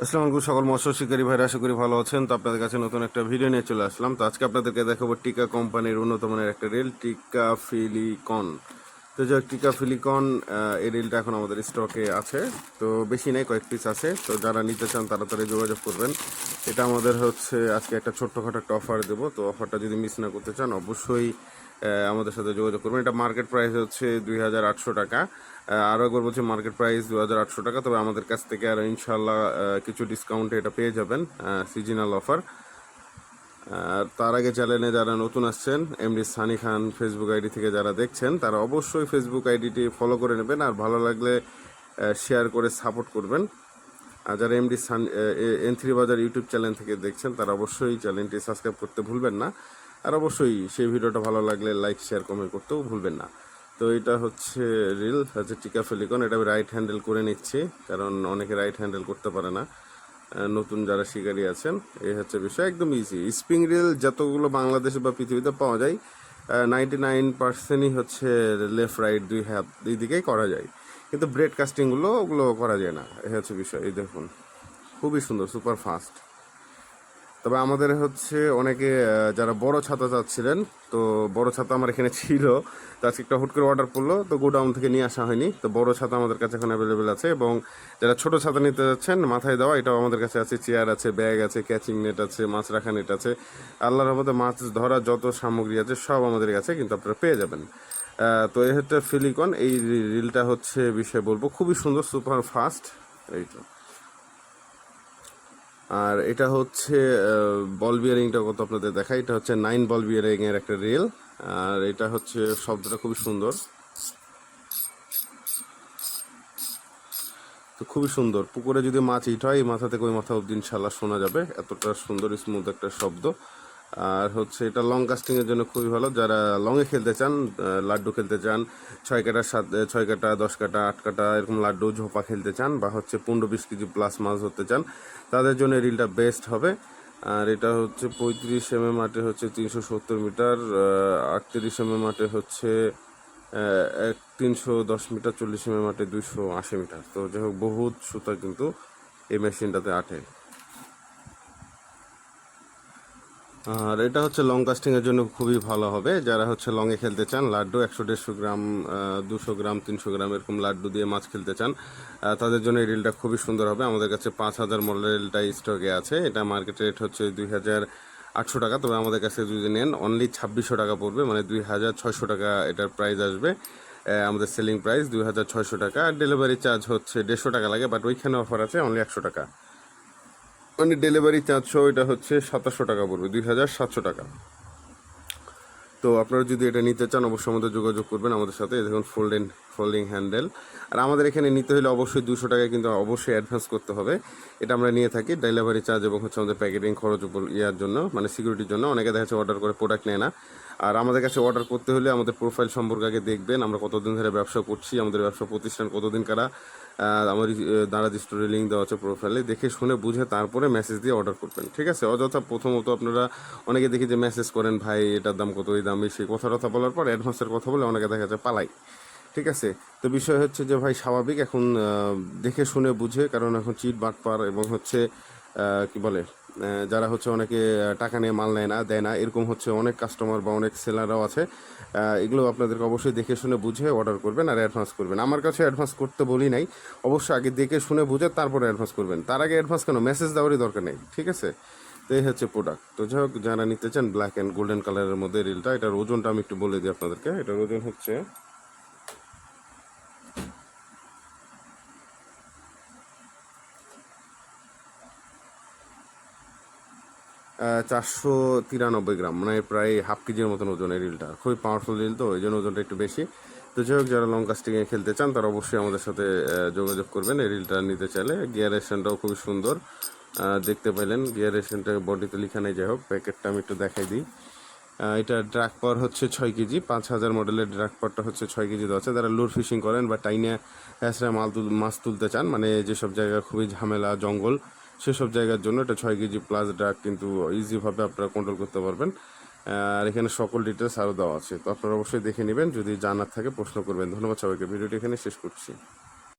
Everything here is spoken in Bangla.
আসসালামু আলাইকুম সকল মৎস্য শিকারী ভাইরা, আশা করি ভালো আছেন। তো আপনাদের কাছে নতুন একটা ভিডিও নিয়ে চলে আসলাম। তো আজকে আপনাদেরকে দেখাবো টিকা কোম্পানির উন্নত মানের একটা রেল, টিকা ফিলিকন। তো যে টিকা ফিলিকন এই রেলটা এখন আমাদের স্টকে আছে। তো বেশি নেই, কয়েক পিস আছে। তো যারা নিতে চান তাড়াতাড়ি যোগাযোগ করবেন। এটা আমাদের হচ্ছে আজকে একটা ছোট্টখাটো একটা অফার দেবো। তো অফারটা যদি মিস না করতে চান, অবশ্যই আমাদের সাথে যোগাযোগ করবেন। এটা মার্কেট প্রাইস হচ্ছে দুই হাজার আটশো টাকা। আরও একবার বলছি মার্কেট প্রাইস দু হাজার আটশো টাকা। তবে আমাদের কাছ থেকে আর ইনশাল্লাহ কিছু ডিসকাউন্টে এটা পেয়ে যাবেন সিজনাল অফার আর তার আগে চ্যানেলে যারা নতুন আসছেন MD Sunny Khan Facebook ID থেকে যারা দেখছেন, তারা অবশ্যই ফেসবুক আইডিটি ফলো করে নেবেন। আর ভালো লাগলে শেয়ার করে সাপোর্ট করবেন। আর যারা এমডি সান এন থ্রি বাজার ইউটিউব চ্যানেল থেকে দেখছেন, তারা অবশ্যই চ্যানেলটি সাবস্ক্রাইব করতে ভুলবেন না। আর অবশ্যই সেই ভিডিওটা ভালো লাগলে লাইক শেয়ার কমেন্ট করতেও ভুলবেন না। তো এটা হচ্ছে রিল হচ্ছে টিকা ফেলিকন। এটা আমি রাইট হ্যান্ডেল করে নিচ্ছি, কারণ অনেকে রাইট হ্যান্ডেল করতে পারে না। নতুন যারা শিকারী আছেন এই হচ্ছে বিষয়। একদম ইজি স্প্রিং রিল যতগুলো বাংলাদেশে বা পৃথিবীতে পাওয়া যায় নাইনটি নাইন পার্সেন্টই হচ্ছে লেফট রাইট দুই হাত দুই দিকেই করা যায়। কিন্তু ব্রেড কাস্টিংগুলো ওগুলো করা যায় না। এই হচ্ছে বিষয়। এই দেখুন, খুবই সুন্দর সুপার ফাস্ট তবে আমাদের হচ্ছে অনেকে যারা বড় ছাতা চাচ্ছিলেন, তো বড় ছাতা আমার এখানে ছিল, তো আজকে একটা হুট করে অর্ডার পড়ল, তো গোডাউন থেকে নিয়ে আসা হয়নি। তো বড় ছাতা আমাদের কাছে এখন অ্যাভেলেবেল আছে এবং যারা ছোট ছাতা নিতে যাচ্ছেন, মাথায় দেওয়া, এটাও আমাদের কাছে আছে চেয়ার আছে ব্যাগ আছে ক্যাচিং নেট আছে, মাছ রাখা নেট আছে। আল্লাহর রহমতে মাছ ধরা যত সামগ্রী আছে, সব আমাদের কাছে কিন্তু আপনারা পেয়ে যাবেন। তো এই হচ্ছে ফিলিকন, এই রিলটা হচ্ছে বিষয়ে বলব, খুবই সুন্দর সুপার ফাস্ট এই তো। আর এটা হচ্ছে বল বিয়ারিংটা কত আপনাদের দেখাই? এটা হচ্ছে নাইন বল বিয়ারিংয়ের একটা রেল আর এটা হচ্ছে শব্দটা খুবই সুন্দর। তো খুবই সুন্দর। পুকুরে যদি মাছ ইট হয়, মাথা থেকে ওই মাথা অব্দি ইনশাল্লাহ শোনা যাবে। এতটা সুন্দর স্মুথ একটা শব্দ। আর হচ্ছে এটা লং কাস্টিং এর জন্য খুবই ভালো। যারা লংয়ে খেলতে চান লাড্ডু খেলতে চান, ছয় কাটা সাত ছয় কাটা, দশ কাটা, আট কাটা, এরকম লাড্ডু, ঝোপা খেলতে চান বা হচ্ছে পনেরো বিশ কেজি প্লাস মাছ ধরতে চান, তাদের জন্য এই রিলটা বেস্ট হবে। আর এটা হচ্ছে পঁয়ত্রিশ এম এম আটে হচ্ছে তিনশো সত্তর মিটার আটত্রিশ এম এম আটে হচ্ছে এক তিনশো দশ মিটার, চল্লিশ এম এম আটে দুইশো আশি মিটার। তো যাই হোক, বহুত সুতা কিন্তু এই মেশিনটাতে আটে। আর এটা হচ্ছে লং কাস্টিং এর জন্য খুবই ভালো হবে। যারা হচ্ছে লংয়ে খেলতে চান, লাড্ডু একশো দেড়শো গ্রাম দুশো গ্রাম, তিনশো গ্রাম এরকম লাড্ডু দিয়ে মাছ খেলতে চান তাদের জন্য এই রিলটা খুবই সুন্দর হবে। আমাদের কাছে পাঁচ হাজার মডেলটা স্টকে আছে। এটা মার্কেট রেট হচ্ছে দুই হাজার আটশো টাকা, তবে আমাদের কাছে যদি নেন অনলি ছাব্বিশশো টাকা পড়বে মানে দুই হাজার ছয়শো টাকা এটার প্রাইস আসবে। আমাদের সেলিং প্রাইস দুই হাজার ছয়শো টাকা। আর ডেলিভারি চার্জ হচ্ছে দেড়শো টাকা লাগে বাট ওইখানে অফার আছে অনলি একশো টাকা। মানে ডেলিভারি চার্জ সহ এটা হচ্ছে সাতাশশো টাকা পড়বে, দুই হাজার সাতশো টাকা। তো আপনারা যদি এটা নিতে চান, অবশ্যই আমাদের যোগাযোগ করবেন আমাদের সাথে। দেখুন ফোল্ডিং ফোল্ডিং হ্যান্ডেল আর আমাদের এখানে নিতে হলে অবশ্যই দুশো টাকা কিন্তু অবশ্যই অ্যাডভান্স করতে হবে। এটা আমরা নিয়ে থাকি ডেলিভারি চার্জ এবং হচ্ছে আমাদের প্যাকেটিং খরচ ইয়ার জন্য মানে সিকিউরিটির জন্য। অনেকে দেখা যাচ্ছে অর্ডার করে প্রোডাক্ট নেয় না। আর আমাদের কাছে অর্ডার করতে হলে আমাদের প্রোফাইল সম্পর্কে আগে দেখবেন। আমরা কতদিন ধরে ব্যবসা করছি, আমাদের ব্যবসা প্রতিষ্ঠান কতদিন কারা আমার দাঁড়া স্টোরি লিঙ্ক দেওয়া আছে প্রোফাইলে দেখে শুনে বুঝে তারপরে মেসেজ দিয়ে অর্ডার করবেন, ঠিক আছে? অযথা প্রথমত আপনারা অনেকে দেখি যে মেসেজ করেন, ভাই, এটার দাম কত, এই দাম? সেই কথা টথা বলার পর অ্যাডভান্সের কথা বলে অনেকে দেখা যাচ্ছে পালাই, ঠিক আছে? তো বিষয় হচ্ছে যে, ভাই, স্বাভাবিক এখন দেখে শুনে বুঝে, কারণ এখন চিট বাটপার এবং হচ্ছে কি বলে যারা হচ্ছে অনেকে টাকা নিয়ে মাল নেয় না, দেয় না, এরকম হচ্ছে অনেক কাস্টমার বা অনেক সেলাররাও আছে। এগুলো আপনাদেরকে অবশ্যই দেখে শুনে বুঝে অর্ডার করবেন আর অ্যাডভান্স করবেন। আমার কাছে অ্যাডভান্স করতে বলি নাই অবশ্যই আগে দেখে শুনে বুঝে তারপরে অ্যাডভান্স করবেন। তার আগে অ্যাডভান্স কেন? মেসেজ দেওয়ারই দরকার নেই, ঠিক আছে? তো এই হচ্ছে প্রোডাক্ট তো যাই হোক, যারা নিতে চান ব্ল্যাক অ্যান্ড গোল্ডেন কালারের মধ্যে রিলটা এটার ওজনটা আমি একটু বলে দিই আপনাদেরকে। এটার ওজন হচ্ছে চারশো তিরানব্বই গ্রাম মানে প্রায় হাফ কেজির মতন ওজন এই রিলটা। খুবই পাওয়ারফুল রিল তো, ওই জন্য ওজনটা একটু বেশি। তো যাই হোক, যারা লং কাস্টিংয়ে খেলতে চান, তারা অবশ্যই আমাদের সাথে যোগাযোগ করবেন। এই রিলটা নিতে চাইলে গিয়ার রেশনটাও খুবই সুন্দর। দেখতে পাইলেন গিয়ার রেশনটা বডিতে লেখা নেই, যাই হোক প্যাকেটটা আমি একটু দেখাই দিই। এটা ড্রাক পাওয়ার হচ্ছে ছয় কেজি, পাঁচ হাজার মডেলের ড্রাক পাওয়ারটা হচ্ছে ছয় কেজি আছে। যারা লুর ফিশিং করেন বা টাইনে হ্যাঁসরা মাল তুল, মাছ তুলতে চান মানে যেসব জায়গা খুবই ঝামেলা, জঙ্গল সেসব জায়গার জন্য এটা ছয় কেজি প্লাস ড্রাগ কিন্তু ইজিভাবে আপনারা কন্ট্রোল করতে পারবেন। আর এখানে সকল ডিটেলস আরও দেওয়া আছে। তো আপনারা অবশ্যই দেখে নেবেন। যদি জানার থাকে প্রশ্ন করবেন। ধন্যবাদ সবাইকে। ভিডিওটি এখানে শেষ করছি।